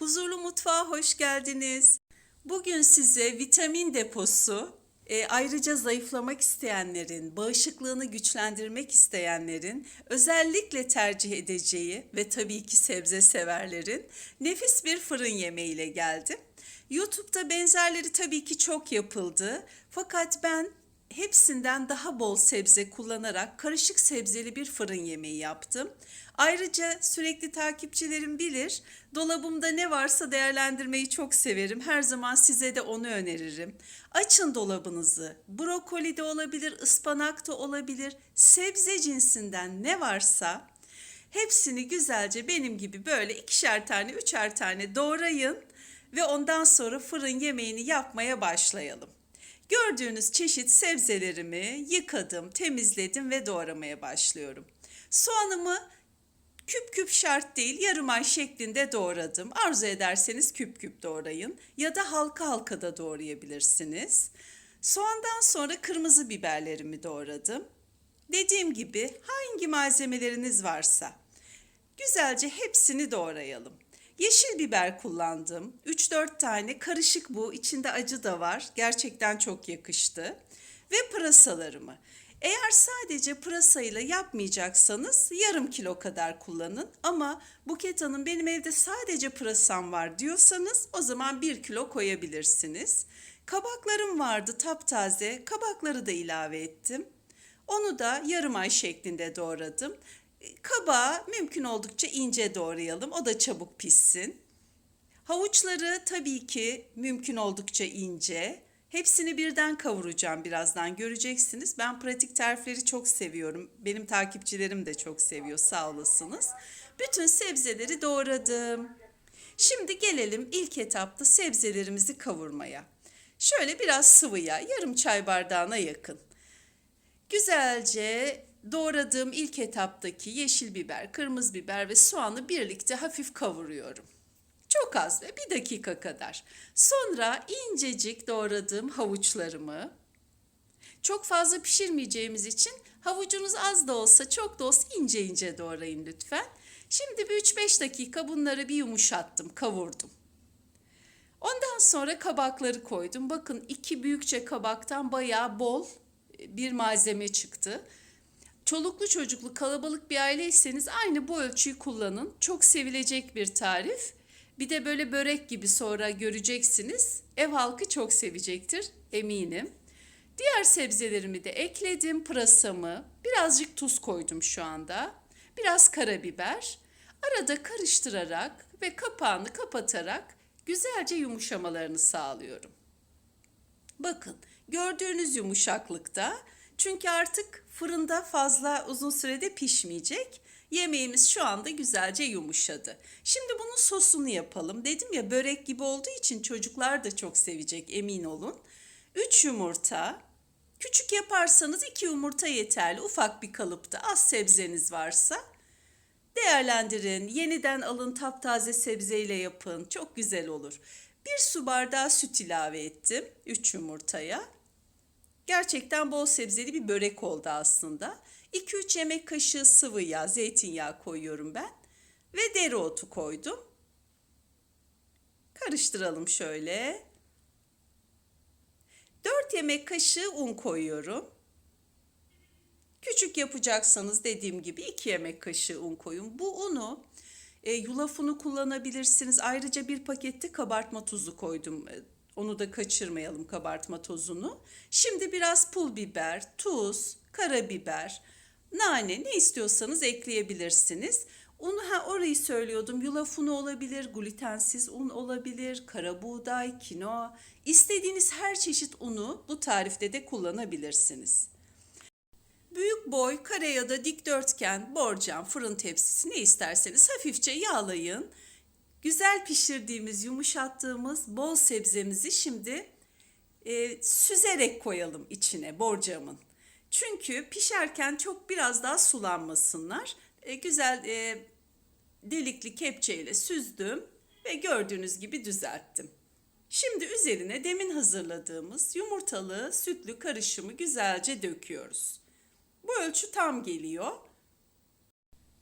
Huzurlu Mutfağa hoş geldiniz. Bugün size vitamin deposu, e, ayrıca zayıflamak isteyenlerin, bağışıklığını güçlendirmek isteyenlerin özellikle tercih edeceği ve tabii ki sebze severlerin nefis bir fırın yemeğiyle geldim. YouTube'da benzerleri tabii ki çok yapıldı. Fakat ben hepsinden daha bol sebze kullanarak karışık sebzeli bir fırın yemeği yaptım. Ayrıca sürekli takipçilerim bilir. Dolabımda ne varsa değerlendirmeyi çok severim. Her zaman size de onu öneririm. Açın dolabınızı. Brokoli de olabilir, ıspanak da olabilir. Sebze cinsinden ne varsa hepsini güzelce benim gibi böyle ikişer tane, üçer tane doğrayın ve ondan sonra fırın yemeğini yapmaya başlayalım. Gördüğünüz çeşit sebzelerimi yıkadım, temizledim ve doğramaya başlıyorum. Soğanımı küp küp şart değil, yarım ay şeklinde doğradım. Arzu ederseniz küp küp doğrayın ya da halka halka da doğrayabilirsiniz. Soğandan sonra kırmızı biberlerimi doğradım. Dediğim gibi hangi malzemeleriniz varsa güzelce hepsini doğrayalım. Yeşil biber kullandım. 3-4 tane karışık bu. İçinde acı da var. Gerçekten çok yakıştı. Ve pırasalarımı. Eğer sadece pırasayla yapmayacaksanız yarım kilo kadar kullanın. Ama Buket Hanım benim evde sadece pırasam var diyorsanız o zaman bir kilo koyabilirsiniz. Kabaklarım vardı taptaze. Kabakları da ilave ettim. Onu da yarım ay şeklinde doğradım. Kabağı mümkün oldukça ince doğrayalım. O da çabuk pişsin. Havuçları tabii ki mümkün oldukça ince. Hepsini birden kavuracağım birazdan göreceksiniz. Ben pratik tarifleri çok seviyorum. Benim takipçilerim de çok seviyor sağ olasınız. Bütün sebzeleri doğradım. Şimdi gelelim ilk etapta sebzelerimizi kavurmaya. Şöyle biraz sıvı yağ, yarım çay bardağına yakın. Güzelce doğradığım ilk etaptaki yeşil biber, kırmızı biber ve soğanı birlikte hafif kavuruyorum. Çok az ve bir dakika kadar. Sonra incecik doğradığım havuçlarımı çok fazla pişirmeyeceğimiz için havucunuz az da olsa çok da olsa ince ince doğrayın lütfen. Şimdi bir 3-5 dakika bunları bir yumuşattım, kavurdum. Ondan sonra kabakları koydum. Bakın iki büyükçe kabaktan bayağı bol bir malzeme çıktı. Çoluklu çocuklu kalabalık bir aileyseniz aynı bu ölçüyü kullanın. Çok sevilecek bir tarif. Bir de böyle börek gibi sonra göreceksiniz. Ev halkı çok sevecektir eminim. Diğer sebzelerimi de ekledim. Pırasamı, birazcık tuz koydum şu anda. Biraz karabiber. Arada karıştırarak ve kapağını kapatarak güzelce yumuşamalarını sağlıyorum. Bakın gördüğünüz yumuşaklıkta çünkü artık fırında fazla uzun sürede pişmeyecek. Yemeğimiz şu anda güzelce yumuşadı. Şimdi bunun sosunu yapalım. Dedim ya börek gibi olduğu için çocuklar da çok sevecek emin olun. 3 yumurta. Küçük yaparsanız 2 yumurta yeterli. Ufak bir kalıpta az sebzeniz varsa değerlendirin. Yeniden alın taptaze sebzeyle yapın. Çok güzel olur. Bir su bardağı süt ilave ettim 3 yumurtaya. Gerçekten bol sebzeli bir börek oldu aslında. 2-3 yemek kaşığı sıvı yağ, zeytinyağı koyuyorum ben. Ve dereotu koydum. Karıştıralım şöyle. 4 yemek kaşığı un koyuyorum. Küçük yapacaksanız dediğim gibi 2 yemek kaşığı un koyun. Bu unu e, yulaf unu kullanabilirsiniz. Ayrıca bir pakette kabartma tuzu koydum. Onu da kaçırmayalım kabartma tozunu. Şimdi biraz pul biber, tuz, karabiber, nane ne istiyorsanız ekleyebilirsiniz. Unu ha orayı söylüyordum. Yulaf unu olabilir, glutensiz un olabilir, kara buğday, kinoa. İstediğiniz her çeşit unu bu tarifte de kullanabilirsiniz. Büyük boy, kare ya da dikdörtgen, borcam, fırın tepsisi ne isterseniz hafifçe yağlayın. Güzel pişirdiğimiz, yumuşattığımız bol sebzemizi şimdi e, süzerek koyalım içine borcamın. Çünkü pişerken çok biraz daha sulanmasınlar. E, güzel e, delikli kepçeyle süzdüm ve gördüğünüz gibi düzelttim. Şimdi üzerine demin hazırladığımız yumurtalı sütlü karışımı güzelce döküyoruz. Bu ölçü tam geliyor.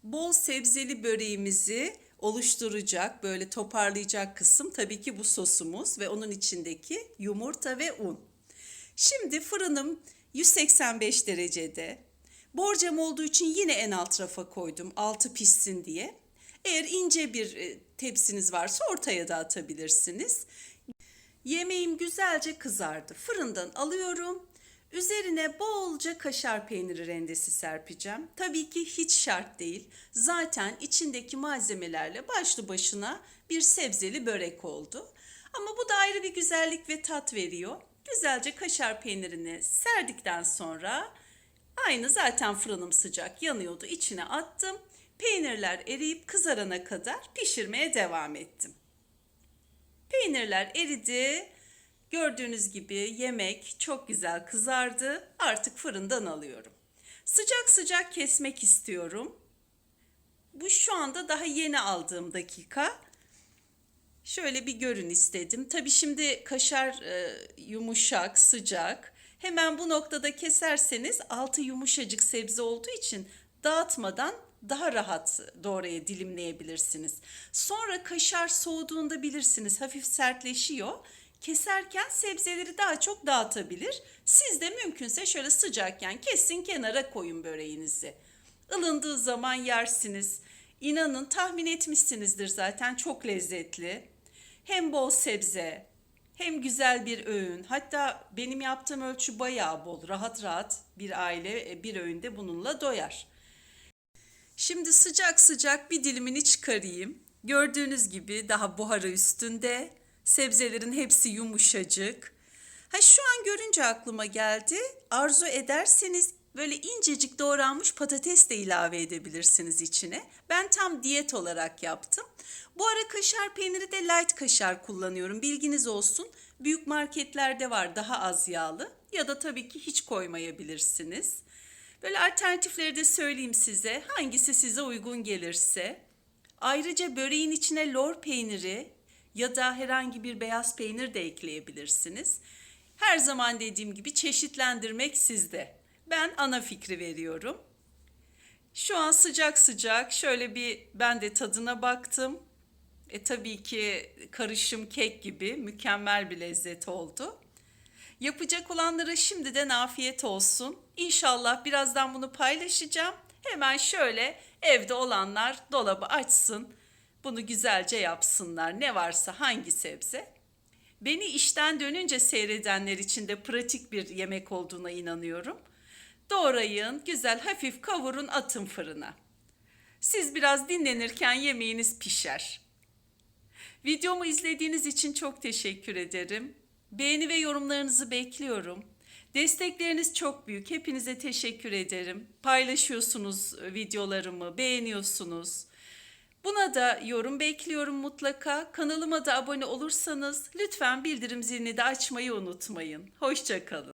Bol sebzeli böreğimizi oluşturacak, böyle toparlayacak kısım tabii ki bu sosumuz ve onun içindeki yumurta ve un. Şimdi fırınım 185 derecede. Borcam olduğu için yine en alt rafa koydum altı pişsin diye. Eğer ince bir e, tepsiniz varsa ortaya da atabilirsiniz. Yemeğim güzelce kızardı. Fırından alıyorum. Üzerine bolca kaşar peyniri rendesi serpeceğim. Tabii ki hiç şart değil. Zaten içindeki malzemelerle başlı başına bir sebzeli börek oldu. Ama bu da ayrı bir güzellik ve tat veriyor. Güzelce kaşar peynirini serdikten sonra aynı zaten fırınım sıcak yanıyordu. İçine attım. Peynirler eriyip kızarana kadar pişirmeye devam ettim. Peynirler eridi. Gördüğünüz gibi yemek çok güzel kızardı. Artık fırından alıyorum. Sıcak sıcak kesmek istiyorum. Bu şu anda daha yeni aldığım dakika. Şöyle bir görün istedim. Tabii şimdi kaşar e, yumuşak, sıcak. Hemen bu noktada keserseniz altı yumuşacık sebze olduğu için dağıtmadan daha rahat doğraya dilimleyebilirsiniz. Sonra kaşar soğuduğunda bilirsiniz hafif sertleşiyor. Keserken sebzeleri daha çok dağıtabilir. Siz de mümkünse şöyle sıcakken kesin kenara koyun böreğinizi. Ilındığı zaman yersiniz. İnanın tahmin etmişsinizdir zaten çok lezzetli. Hem bol sebze, hem güzel bir öğün. Hatta benim yaptığım ölçü bayağı bol. Rahat rahat bir aile e, bir öğünde bununla doyar. Şimdi sıcak sıcak bir dilimini çıkarayım. Gördüğünüz gibi daha buharı üstünde. Sebzelerin hepsi yumuşacık. Ha şu an görünce aklıma geldi. Arzu ederseniz böyle incecik doğranmış patates de ilave edebilirsiniz içine. Ben tam diyet olarak yaptım. Bu ara kaşar peyniri de light kaşar kullanıyorum. Bilginiz olsun. Büyük marketlerde var daha az yağlı ya da tabii ki hiç koymayabilirsiniz. Böyle alternatifleri de söyleyeyim size. Hangisi size uygun gelirse. Ayrıca böreğin içine lor peyniri ya da herhangi bir beyaz peynir de ekleyebilirsiniz. Her zaman dediğim gibi çeşitlendirmek sizde. Ben ana fikri veriyorum. Şu an sıcak sıcak şöyle bir ben de tadına baktım. E tabii ki karışım kek gibi mükemmel bir lezzet oldu. Yapacak olanlara şimdiden afiyet olsun. İnşallah birazdan bunu paylaşacağım. Hemen şöyle evde olanlar dolabı açsın. Bunu güzelce yapsınlar. Ne varsa hangi sebze. Beni işten dönünce seyredenler için de pratik bir yemek olduğuna inanıyorum. Doğrayın, güzel hafif kavurun, atın fırına. Siz biraz dinlenirken yemeğiniz pişer. Videomu izlediğiniz için çok teşekkür ederim. Beğeni ve yorumlarınızı bekliyorum. Destekleriniz çok büyük. Hepinize teşekkür ederim. Paylaşıyorsunuz videolarımı, beğeniyorsunuz. Buna da yorum bekliyorum mutlaka. Kanalıma da abone olursanız lütfen bildirim zilini de açmayı unutmayın. Hoşçakalın.